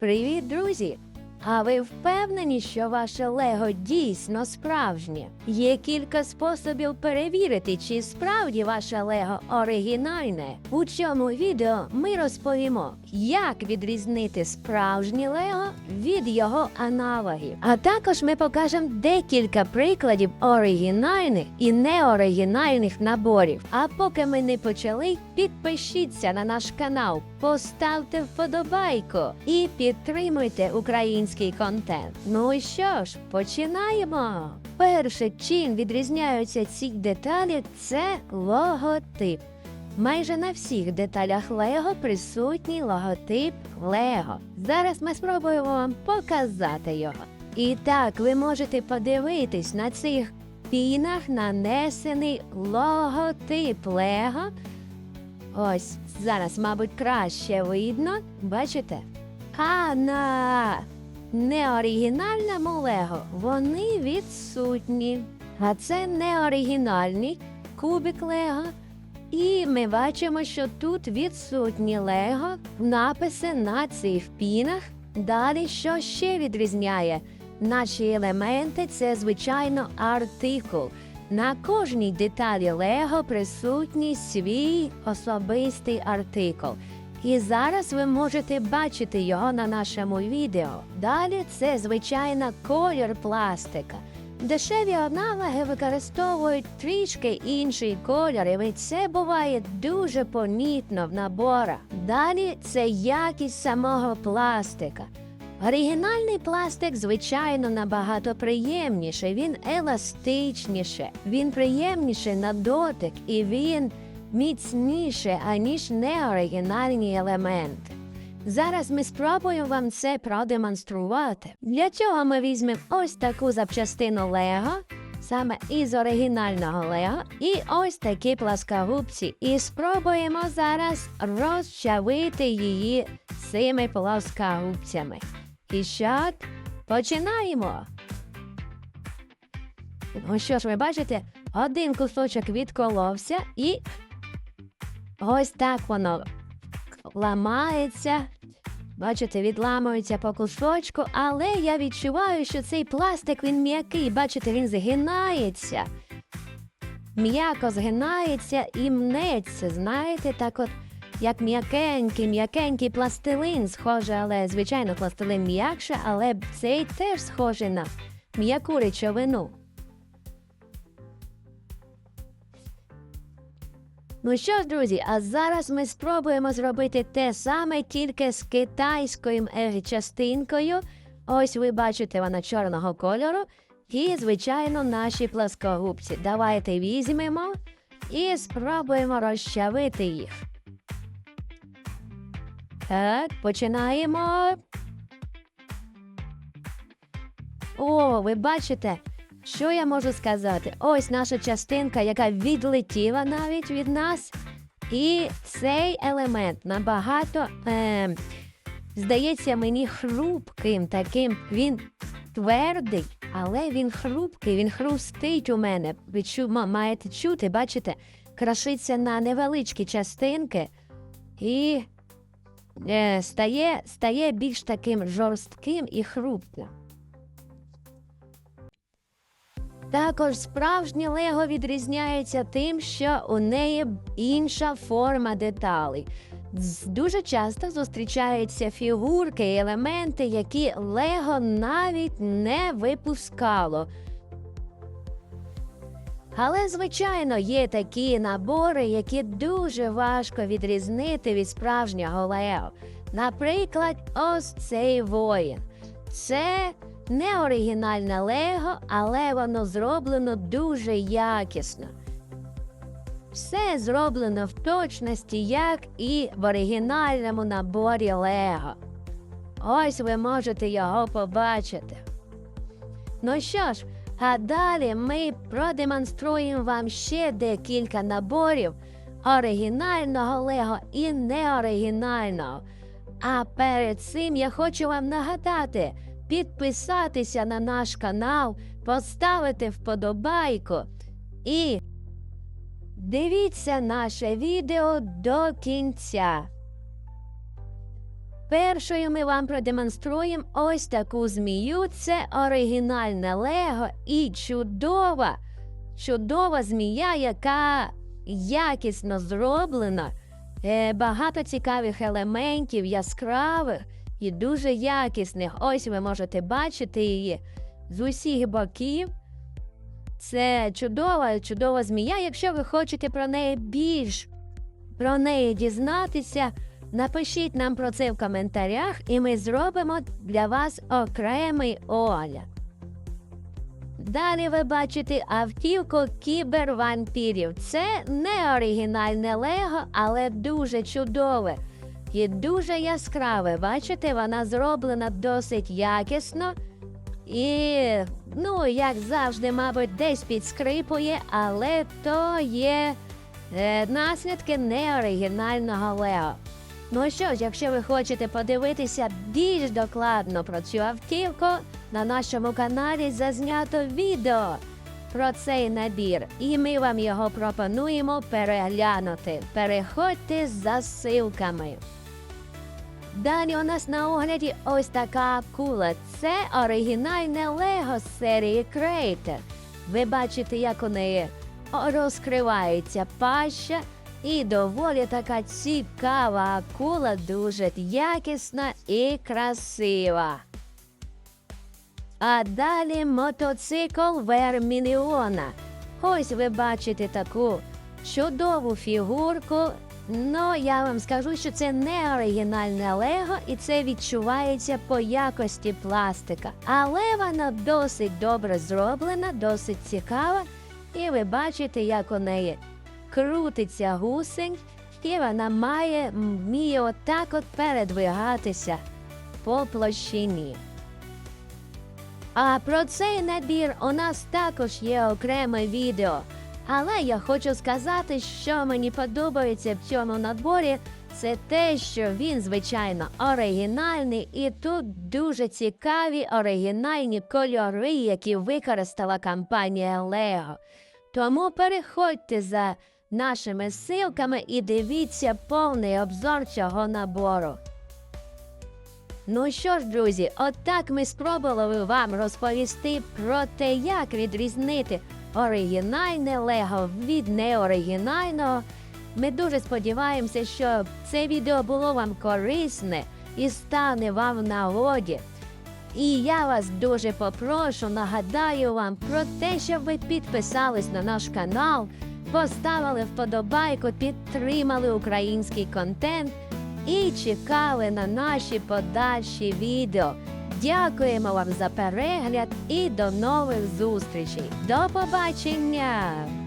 Привіт, друзі! А ви впевнені, що ваше Лего дійсно справжнє? Є кілька способів перевірити, чи справді ваше Лего оригінальне. У цьому відео ми розповімо, як відрізнити справжнє Лего від його аналогів. А також ми покажемо декілька прикладів оригінальних і неоригінальних наборів. А поки ми не почали, підпишіться на наш канал, поставте вподобайку і підтримуйте український контент. Ну і що ж, починаємо. Перше, чим відрізняються ці деталі, це логотип. Майже на всіх деталях Лего присутній логотип Лего. Зараз ми спробуємо вам показати його. І так, ви можете подивитись на цих пінах нанесений логотип Лего. Ось зараз, мабуть, краще видно. Бачите? А на неоригінальному Лего вони відсутні. А це неоригінальний кубик Лего. І ми бачимо, що тут відсутні Лего, написи на цих пінах. Далі що ще відрізняє? Наші елементи це, звичайно, артикул. На кожній деталі Лего присутній свій особистий артикул. І зараз ви можете бачити його на нашому відео. Далі це звичайно колір пластика. Дешеві аналоги використовують трішки інший колір, і це буває дуже помітно в наборах. Далі це якість самого пластика. Оригінальний пластик, звичайно, набагато приємніший, він еластичніше, він приємніший на дотик і він міцніше, аніж неоригінальні елементи. Зараз ми спробуємо вам це продемонструвати. Для цього ми візьмемо ось таку запчастину Лего, саме із оригінального Лего, і ось такі пласкогубці. І спробуємо зараз розчавити її цими пласкогубцями. І що? Починаємо. Ну що ж, ви бачите, один кусочок відколовся і ось так воно ламається. Бачите, відламується по кусочку, але я відчуваю, що цей пластик він м'який. Бачите, він згинається. М'яко згинається і мнеться. Знаєте, так от, як м'якенький, м'якенький пластилин схоже, але, звичайно, пластилин м'якше, але цей теж схожий на м'яку речовину. Ну що ж, друзі, а зараз ми спробуємо зробити те саме тільки з китайською частинкою. Ось ви бачите вона чорного кольору. І, звичайно, наші пласкогубці. Давайте візьмемо і спробуємо розчавити їх. Так, починаємо. О, ви бачите, що я можу сказати? Ось наша частинка, яка відлетіла навіть від нас. І цей елемент набагато е, здається мені хрупким таким. Він твердий, але він хрупкий, він хрустить у мене. Ви чу, маєте чути, бачите, крашиться на невеличкі частинки і е, стає, стає більш таким жорстким і хрупким. Також справжнє Лего відрізняється тим, що у неї інша форма деталей. Дуже часто зустрічаються фігурки і елементи, які Лего навіть не випускало. Але, звичайно, є такі набори, які дуже важко відрізнити від справжнього Лего. Наприклад, ось цей воїн. Це не оригінальне Лего, але воно зроблено дуже якісно. Все зроблено в точності, як і в оригінальному наборі Лего. Ось ви можете його побачити. Ну що ж, а далі ми продемонструємо вам ще декілька наборів оригінального Лего і неоригінального. А перед цим я хочу вам нагадати підписатися на наш канал, поставити вподобайку і дивіться наше відео до кінця. Першою ми вам продемонструємо ось таку змію. Це оригінальне Лего і чудова, чудова змія, яка якісно зроблена. Е, багато цікавих елементів, яскравих і дуже якісних. Ось ви можете бачити її з усіх боків. Це чудова, чудова змія. Якщо ви хочете про неї більш про неї дізнатися, напишіть нам про це в коментарях, і ми зробимо для вас окремий огляд. Далі ви бачите автівку кібервампірів. Це не оригінальне Лего, але дуже чудове і дуже яскраве. Бачите, вона зроблена досить якісно. І, ну, як завжди, мабуть, десь підскрипує, але то є е, наслідки неоригінального Лео. Ну що ж, якщо ви хочете подивитися більш докладно про цю автівку, на нашому каналі зазнято відео про цей набір, і ми вам його пропонуємо переглянути. Переходьте за ссылками. Далі у нас на огляді ось така акула. Це оригінальне Лего з серії Creator. Ви бачите, як у неї розкривається паща, і доволі така цікава акула, дуже якісна і красива. А далі мотоцикл Верміліона. Ось ви бачите таку чудову фігурку. Ну, я вам скажу, що це не оригінальне Лего, і це відчувається по якості пластика. Але вона досить добре зроблена, досить цікава. І ви бачите, як у неї крутиться гусень, і вона має вміє отак от передвигатися по площині. А про цей набір у нас також є окреме відео. Але я хочу сказати, що мені подобається в цьому наборі, це те, що він, звичайно, оригінальний, і тут дуже цікаві оригінальні кольори, які використала компанія Lego. Тому переходьте за нашими ссылками і дивіться повний обзор цього набору. Ну що ж, друзі, отак ми спробували вам розповісти про те, як відрізнити оригінальне Лего від неоригінального. Ми дуже сподіваємося, що це відео було вам корисне і стане вам в нагоді. І я вас дуже попрошу, нагадаю вам про те, щоб ви підписались на наш канал, поставили вподобайку, підтримали український контент і чекали на наші подальші відео. Дякуємо вам за перегляд і до нових зустрічей. До побачення!